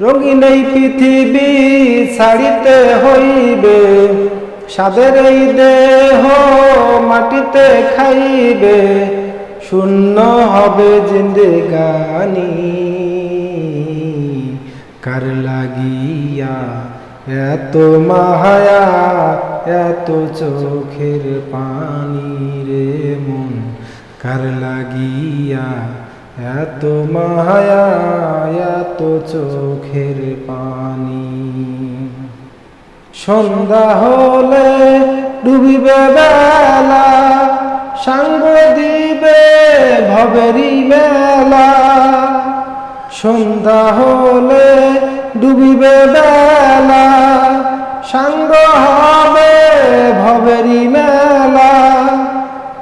রঙিন এই পৃথিবী ছাড়িতে হইবে সাদের এই দেহ মাটিতে খাইবে, শূন্য হবে জিন্দেগানি। কার লাগিয়া এত মাহায়া এত চোখের পানি রে মন? কার লাগিয়া এত মায়া, এত চোখের পানি। সন্ধ্যা হলে ডুবিবে বেলা, সাঙ্গ দিবে ভবেরি মেলা সন্ধ্যা হলে ডুবিবে বেলা, সাঙ্গ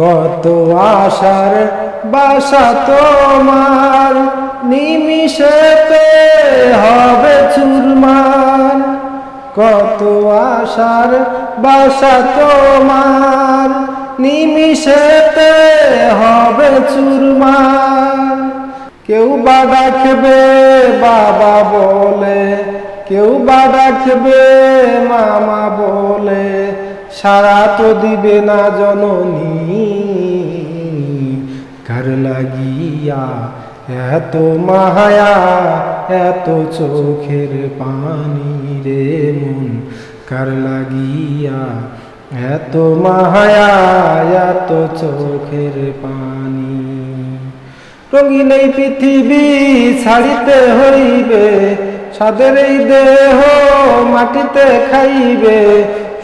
কত আশার বাসা তোমার নিমিশেতে হবে চুরমার। কত আশার বাসা তোমার নিমিশেতে হবে চুরমার। কেউ বা ডাকবে, বাবা বলে, কেউ বা ডাকবে, মামা বলে। সারা তো দিবে না জননী। কার লাগিয়া এত মায়া, এত চোখের পানি রে মন। কার লাগিয়া এত মায়া, এত চোখের পানি। রঙিন এই পৃথিবী ছাড়িতে হইবে সাদের এই দেহ মাটিতে খাইবে।